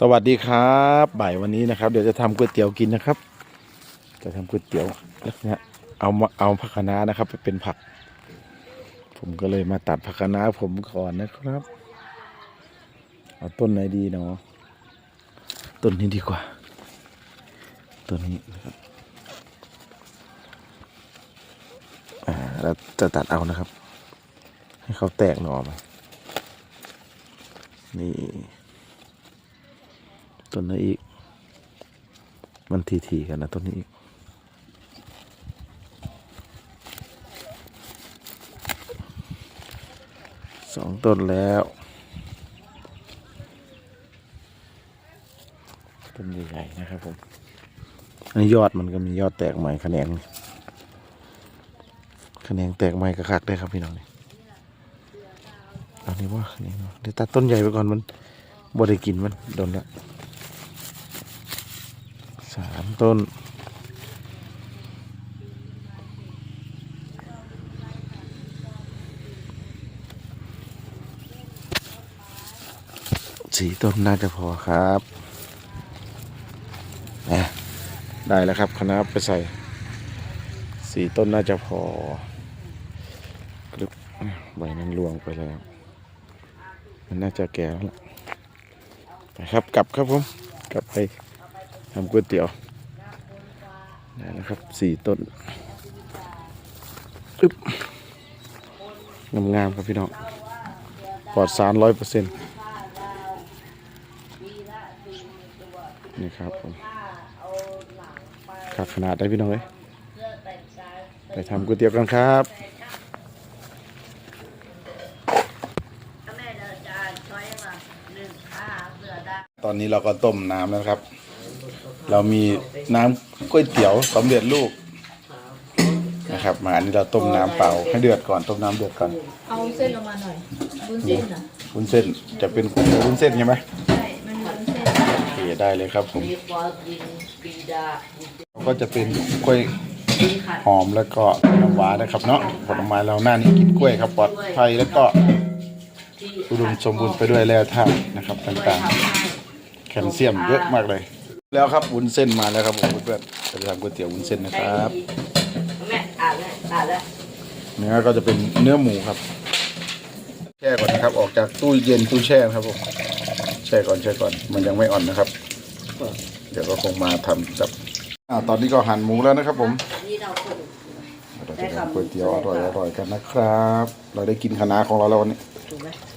สวัสดีครับบ่ายวันนี้นะครับ เดี๋ยวจะทำก๋วยเตี๋ยวกินนะครับ จะทำก๋วยเตี๋ยวแล้วเนี่ยเอามาเอาผักคะน้านะครับ ไปเป็นผัก ผมก็เลยมาตัดผักคะน้าผมก่อนนะครับ เอาต้นไหนดีเนาะต้นนี้ดีกว่าต้นนี้นะครับอ่าเราจะตัดเอานะครับ ให้เขาแตกหน่อมานี่ ต้นนี้อีก มันทีๆกันนะต้นนี้อีกสองต้นแล้วต้นใหญ่ๆนะครับผมอันนี้ยอดมันก็มียอดแตกใหม่แขนงแขนงแตกใหม่กระคักได้ครับพี่น้องนี่อันนี้ว่าแขนงเนาะเดี๋ยวตัดต้นใหญ่ไปก่อนมันบ่ได้กินมันโดนแล้ว สามต้น สีต้นน่าจะพอครับแหมได้แล้วครับคณะไปใส่ สีต้นน่าจะพอกรึบใบนั้นลวงไปแล้ว มันน่าจะแก่แล้วล่ะไปครับกลับครับผม กลับไป ทำก๋วยเตี๋ยวได้แล้วครับสี่ต้นอึ๊บงามๆครับพี่น้องปลอดสารร้อยเปอร์เซ็นต์นี่ครับผมขาดขนาดได้พี่น้องเลยไปทำก๋วยเตี๋ยวกันครับแม่เดินจานช้อยมาหนึ่งขาเสือได้ตอนนี้เราก็ต้มน้ำแล้วครับ เรามีน้ำก๋วยเตี๋ยวสำเร็จรูปนะครับมาอันนี้เราต้มน้ำเปล่าให้เดือดก่อนต้มน้ำเดือดก่อนเอาเส้นลงมาหน่อยบุญเส้นเหรอวุ้นเส้นจะเป็นวุ้นเส้นใช่ไหมใช่มันมีบุญเส้นโอเคได้เลยครับผมมีปอกินปีดาก็จะเป็นกล้วยปีขัดหอมแล้วก็น้ำหวานนะครับเนาะผลไม้เราหน้านี้กินกล้วยครับปลอดภัยแล้วก็ที่อุดมสมบูรณ์ไปด้วยแร่ธาตุนะครับด้วยต่างทำให้ๆแคลเซียมเยอะมากเลย แล้วครับวุ้นเส้นมาแล้วครับผมเพื่อนๆจะไปทำก๋วยเตี๋ยววุ้นเส้นนะครับแม่อ่านแล้วอ่านแล้วเนื้อก็จะเป็นเนื้อหมูครับแช่ก่อนนะครับ ออกจากตู้เย็นตู้แช่นะครับผมแช่ก่อนแช่ก่อน มันยังไม่อ่อนนะครับ เดี๋ยวก็คงมาทำกับอ่าตอนนี้ก็หั่นหมูแล้วนะครับ ผมนี่เราคนเราจะทำก๋วยเตี๋ยวอร่อยๆกันนะครับ เราได้กินคะน้าของเราแล้ววันนี้ถูกไ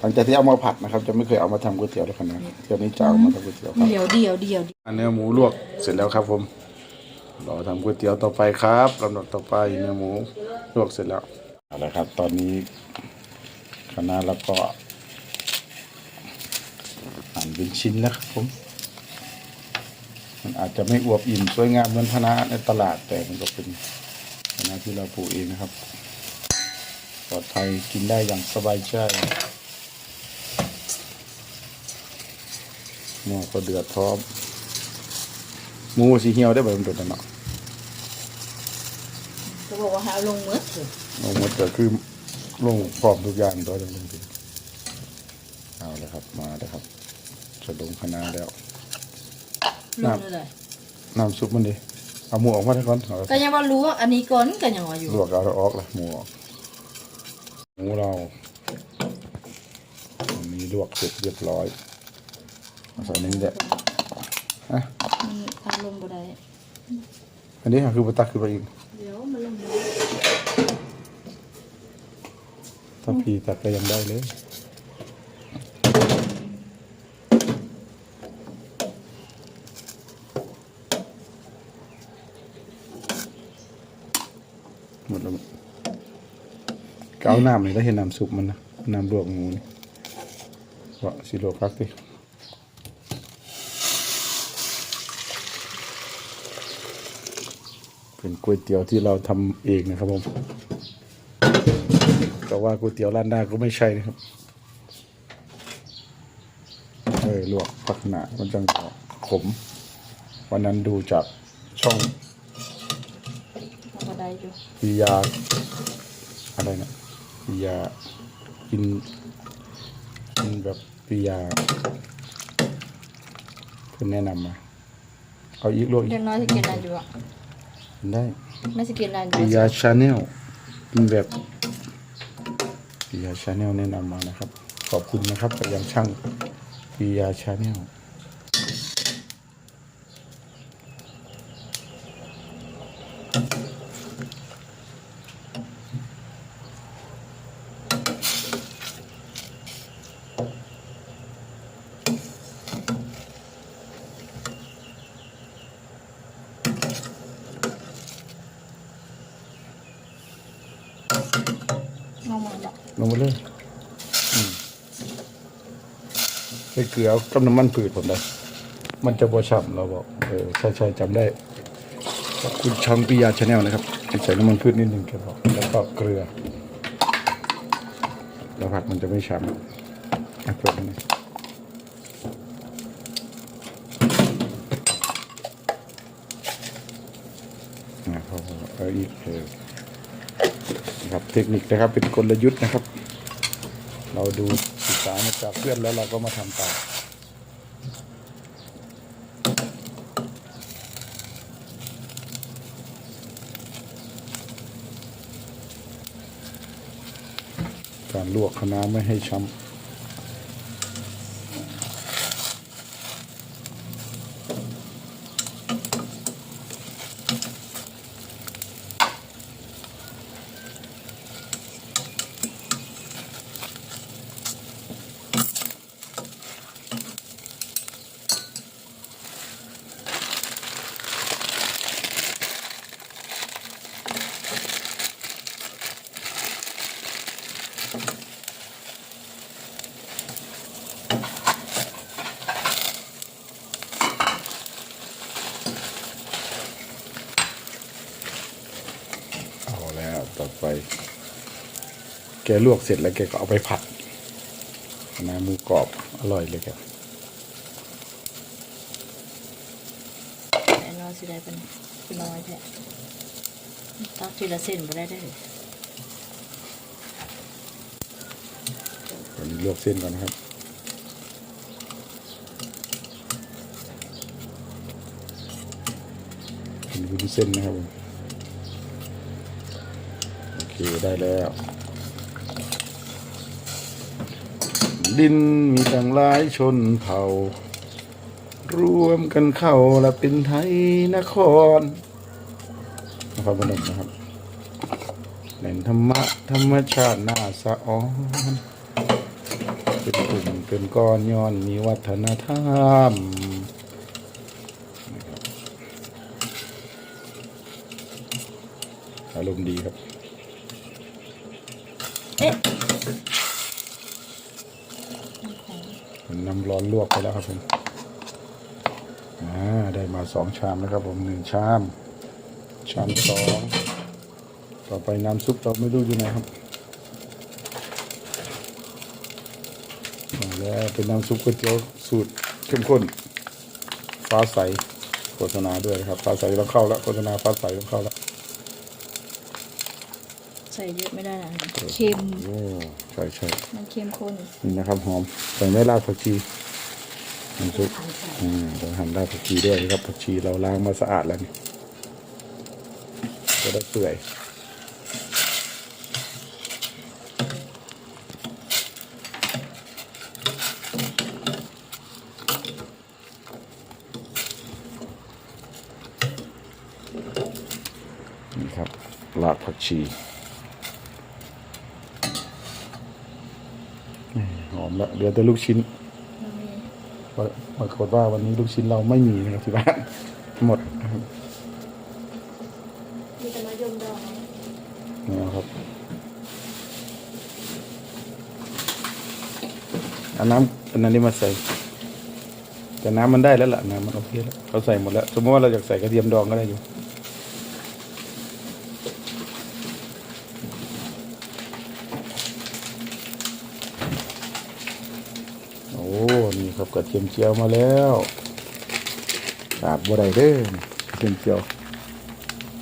หมหลังจากที่เอามาผัดนะครับ จะไม่เคยเอามาทำก๋วยเตี๋ยวเลยคะน้าเที่ยวนี้จะเอามาทำก๋วยเตี๋ยวครับเดี๋ยวเดียวเดียวอันเนื้อหมูลวกเสร็จแล้วครับผมรอทำก๋วยเตี๋ยวต่อไปครับลำดับต่อไปเนื้อหมูลวกเสร็จแล้วเอาละครับ ตอนนี้คณะแล้วก็หั่นเป็นชิ้นแล้วครับผม มันอาจจะไม่อวบอิ่มสวยงามเหมือนคณะในตลาดแต่มันก็เป็นคณะที่เราปลูกเองนะครับ ปลอดภัยกินได้อย่างสบายใจ หม้อก็เดือดพร้อมหมูสีเหี่ยวได้แบบมันตัวนั้นเนาะเขาบอกว่าให้เอาลงมือถือลงมาเกิดคือลงพร้อมทุกอย่างตัวจริงๆเอาเลยครับมาเลยครับจะลงคณะแล้ว ลงเลยน้ำซุปมันดิเอาหมูออกมาได้ก่อนเอาก็ยังว่ารู้ว่าอันนี้ก่อนก็ยังว่าอยู่ลวกเอาแล้วออกละหมูออกหมูเราอันนี้ลวกเสร็จเรียบร้อย เอาใส่นี้แหละอะมันทำลงบ่ได้อันนี้คือปตักคือไปอีกเดี๋ยวมันลงบ่ได้ถ้าพีตักก็ยังได้เลยหมดแล้วก็เอาน้ำนี่แล้วเห็นน้ำซุปมันนะน้ำลวกหมูนี่ว่าสิโลพักดิ เป็นก๋วยเตี๋ยวที่เราทำเองนะครับผมแต่ว่าก๋วยเตี๋ยวร้านหน้าก็ไม่ใช่นะครับเออลวกผักหนามันจังขม วันนั้นดูจากช่องทำบ่ได้อยู่ปิยาอะไรนะปิยากินกินแบบปิยาเพื่อนแนะนำมา เอาอีกลวกอีเด็กกน้อยสิกินอะไรอยู่อะ ได้ไม่สิกินอะไรอปิยู่ยาชาแนลเป็นแบบปิยาชาแนลแนะนำมานะครับ ขอบคุณนะครับกับยังช่างปิยาชาแนลน้องมาบอก ลงมาเลยใส่เกลือกับน้ำมันผืดผมได้มันจะบ่ฉ่ำเราบอกเออใช่ใช่จำได้ขอบคุณช่องปิยาชาแนลนะครับใส่น้ำมันพืชนิดนึงแกบอกแล้วก็เกลือ แล้วผักมันจะไม่ฉ่ำอะเปิดมันหน่อยอะพอพอเอาอีกเออ นะครับเทคนิคนะครับเป็นกลยุทธ์นะครับ เราดูศึกษามาจากเพื่อนแล้วเราก็มาทำตามการลวกคะน้าไม่ให้ช้ำเอาแล้วต่อไป แกลวกเสร็จแล้วแกก็เอาไปผัดคะน้าหมูกรอบอร่อยเลยครับไอ้น้อยสิได้เป็นเป็นน้อยแท้ตักทีละเส้นบ่ได้ได้เลยตอนนี้ลวกเส้นก่อนนะครับเป็นวุ้นเส้นนะครับผมโอเคได้แล้ว ดินมีต่างหลายชนเผ่า รวมกันเข้าและเป็นไทยนครนครพนมนะครับแหล่งธรรมะธรรมชาติน่าสะออนเป็นกลุ่มเป็นก้อนย้อนมีวัฒนธรรมอารมณ์ดีครับ เอ๊ะ ผม น้ำร้อนลวกไปแล้วครับผมอ่าได้มาสองชามนะครับผมหนึ่งชาม ชามสองต่อไปน้ำซุปเราไม่รู้อยู่ไหนครับแล้วเป็นน้ำซุปก๋วยเตี๋ยวสูตรเข้มข้นฟ้าใสโฆษณาด้วยครับฟ้าใสต้องเข้าแล้วโฆษณาฟ้าใสต้องเข้าแล้ว ใส่เยอะไม่ได้นะเค็มโอ้ใช่ใช่มันเค็มข้นนี่นะครับหอมใส่ไม่รากผักชีน้ำซุปอืมเราหั่นรากผักชีด้วยนะครับผักชีเราล้างมาสะอาดแล้วนี่จะได้เปื่อยนี่ครับรากผักชีนี่หอมแล้วเดี๋ยวแต่ลูกชิ้นมันมีปรากฏว่าวันนี้ลูกชิ้นเราไม่มีนะครับที่บ้านหมดนะครับมีแต่มะยมดองนะครับเอาน้ำอันนั้นนี่มาใส่ แต่น้ำมันได้แล้วล่ะน้ำมันโอเคแล้วเขาใส่หมดแล้ว สมมติว่าเราอยากใส่กระเทียมดองก็ได้อยู่ โอ้ นี่ครับ กระเทียมเจียวมาแล้วขาดบัวใดเด้อกระเทียมเจียว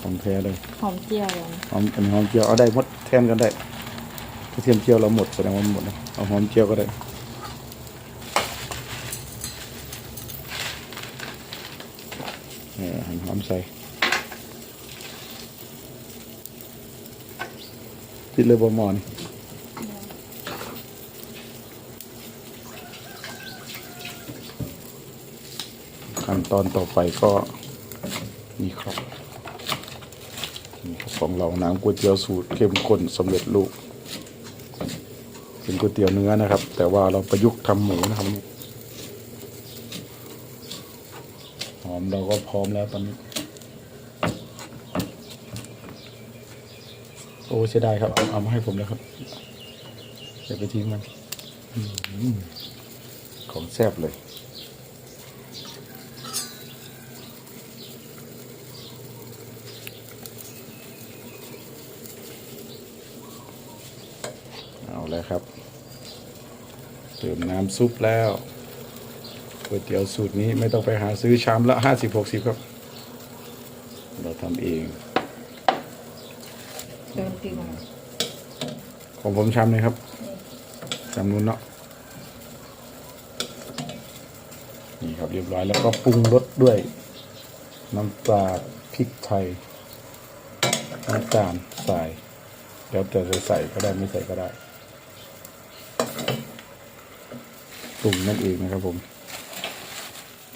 ของแท้เลยหอมเจียวอะหอมอันนี้หอมเจียวเอาได้หมดแทนกันได้กระเทียมเจียวเราหมดแสดงว่ามันหมดนะเอาหอมเจียวก็ได้เออหั่นหอมใส่ติดเลยบะหมอน ขั้นตอนต่อไปก็นี่ครับของเราน้ำก๋วยเตี๋ยวสูตรเข้มข้นสำเร็จรูปเป็นก๋วยเตี๋ยวเนื้อนะครับ แต่ว่าเราประยุกต์ทำหมูนะครับหอมเราก็พร้อมแล้วตอนนี้โอ้เสียดายครับเอาเอามาให้ผมแล้วครับเดี๋ยวไปทิ้งมันของแซ่บเลย แล้วครับเติมน้ำซุปแล้วก๋วยเตี๋ยวสูตรนี้ไม่ต้องไปหาซื้อชามละห้าสิบหกสิบครับ เราทำเองเติมพริกมาของผมชามเลยครับชามนู้นเนาะนี่ครับเรียบร้อยแล้วก็ปรุงรสด้วย น้ำปลาพริกไทยน้ำตาลใส่แล้วแต่จะใส่ก็ได้ไม่ใส่ก็ได้ ปรุงนั่นเองนะครับผม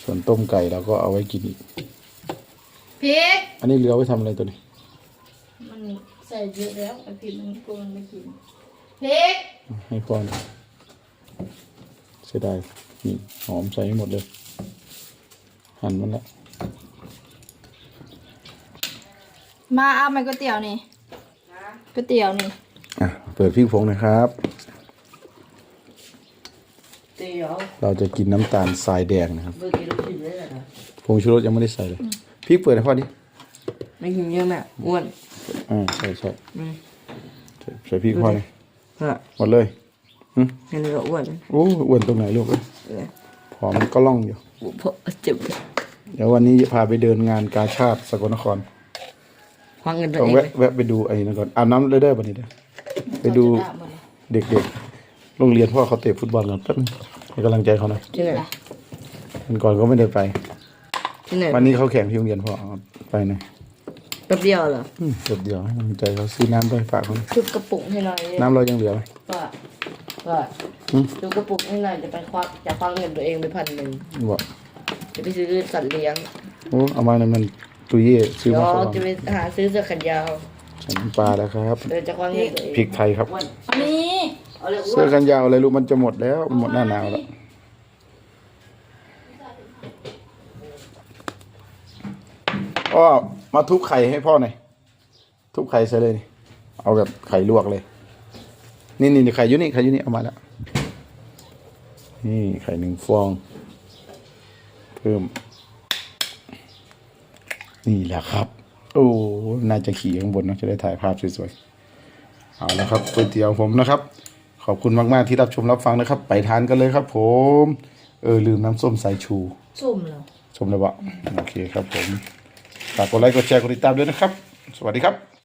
ส่วนต้มไก่เราก็เอาไว้กินอีกพริกอันนี้เหลือไว้ทำอะไรตัวนี้มันใส่เยอะแล้วไอพริกมันกลัวมันไม่กินพริกให้พ่อหน่อยเสียดายนี่หอมใส่ให้หมดเลย หั่นมันละมาเอาไหมก๋วยเตี๋ยวนี่ก๋วยเตี๋ยวนี่อะเปิดพริกผงหนะครับ เตี๋ยวเราจะกินน้ำตาลทรายแดงนะครับเบอร์กินลูกชิ้นได้เหรอผงชูรสยังไม่ได้ใส่เลยพริกเปิดให้พ่อดิไม่กินเยอะแม่อ้วนอ่าใส่ใส่อืมใส่ใส่พริกพ่อเลยฮะหมดเลยหึแค่นี้ก็อ้วนโอ้อ้วนตรงไหนลูกเอ้ยเออผอมมันก็ล่องอยู่เพราะเจ็บเดี๋ยววันนี้จะพาไปเดินงานกาชาติสกลนครควังเงินตัวต้องเองแวะแวะไปดูไอ้นั่นก่อนอาบน้ำเลยได้อบันนี้เด้อไปดูเราจะด่าหมดเลยเด็กๆโรงเรียนพ่อเขาเตะฟุตบอลกันแป๊บนึง ให้กำลังใจเขาหน่อยที่ไหนวันก่อนก็ไม่ได้ไป ที่ไหนวันนี้เขาแข่งที่โรงเรียนพ่อเอาไปหน่อยแป๊บเดียวเหรออืมเดี๋ยวเดียวให้กำลังใจเขาซื้อน้ำไปฝากเขาหน่อยชุบกระปุกให้หน่อยน้ำเรายังเหลือไหมว่าว่าอืมดูกระปุกให้หน่อยจะไปควักจะควักเงินตัวเองไปพันหนึ่งบอกจะไปซื้อสัตว์เลี้ยงโอ้เอามาเนี่ยมันตุยเย่ซื้อเดี๋ยมาวเขาจะไปหาซื้อเสื้อแขนยาวใส่น้ำปลาแล้วครับ เดี๋ยวจะควักเงินตัวเองพริกไทยครับอ้วนอันนี้ เอาเลยอ้เสื้อนกันยาวอะไรลูกมันจะหมดแล้วมันหมดหน้าหนาวแล้วอ้อมาทุบไข่ให้พ่อหน่อยทุบไข่ใส่เลยนี่เอาแบบไข่ลวกเลย นี่นี่นี่ไข่อยุนี่ไข่อยุนี่เอามาแล้วนี่ไข่หนึ่งฟอง เพิ่ม นี่แหละครับ โอ้น่าจะขี่ข้างบนเนอะจะได้ถ่ายภาพสวยๆ เอาละครับก๋วยเตี๋ยวผมนะครับ ขอบคุณมาก ๆ ที่รับชมรับฟังนะครับ ไปทานกันเลยครับ ผม เออลืมน้ำส้มสายชูสุ่มเหรอ ชมเลยวะโอเคครับผมฝากกดไลค์กดแชร์กดติดตามด้วยนะครับ สวัสดีครับ